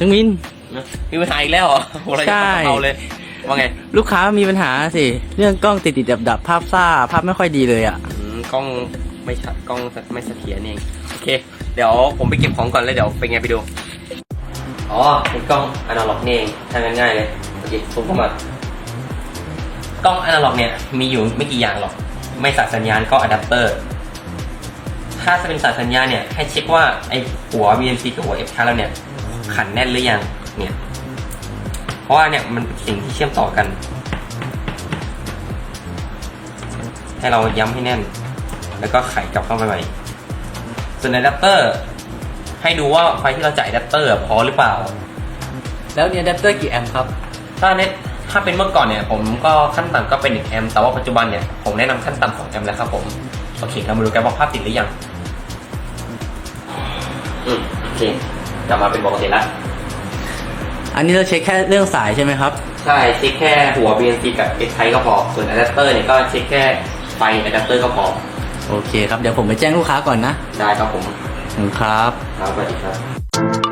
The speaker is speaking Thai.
จังมิน มีปัญหาอีกแล้วเหรอโหเราจะใช่เอาเลย ว่าไงลูกค้ามีปัญหาสิ เรื่องกล้องติดติดดับดับๆภาพซ่า ภาพไม่ค่อยดีเลยอะ อืมกล้องไม่ชัดกล้องไม่เสถียรนี่เอง โอเค เดี๋ยวผมไปเก็บของก่อนแล้วเดี๋ยวเป็นไงไปดู อ๋อเป็นกล้องอนาล็อกนี่เองทำง่ายๆเลย โอเคซูมเข้ามากล้องอนาล็อกเนี่ยมีอยู่ไม่กี่อย่างหรอก ไม่สัดสัญญาณก็อะแดปเตอร์ ถ้าจะเป็นสัดสัญญาณเนี่ยให้เช็คว่าไอหัว VNC กับหัว F ชาร์แล้วเนี่ย ขันแน่นหรือยัง เนี่ย เพราะว่าเนี่ยมันเป็นสิ่งที่เชื่อมต่อกัน ให้เราย้ำให้แน่น แล้วก็ไขกลับเข้าไปใหม่ ส่วนอะแดปเตอร์ ให้ดูว่าไฟที่เราจ่ายอะแดปเตอร์พอหรือเปล่า แล้วเนี่ยอะแดปเตอร์กี่แอมป์ครับ ถ้าเน็ตถ้าเป็นเมื่อก่อนเนี่ยผมก็ขั้นต่ำก็เป็น1แอมป์แต่ว่าปัจจุบันเนี่ยผมแนะนำขั้นต่ำ2แอมป์แล้วครับผมโอเคเรามาดูกันว่าภาพติดหรือยังอืมโอเค กลับมาเป็นปกติแล้ว อันนี้เราเช็คแค่เรื่องสายใช่ไหมครับ ใช่เช็คแค่หัว BNC กับ X ไทก็พอ ส่วนอะแดปเตอร์เนี่ยก็เช็คแค่ไฟอะแดปเตอร์ก็พอ โอเคครับ เดี๋ยวผมไปแจ้งลูกค้าก่อนนะ ได้ครับผม ขอบคุณครับ ครับสวัสดีครับ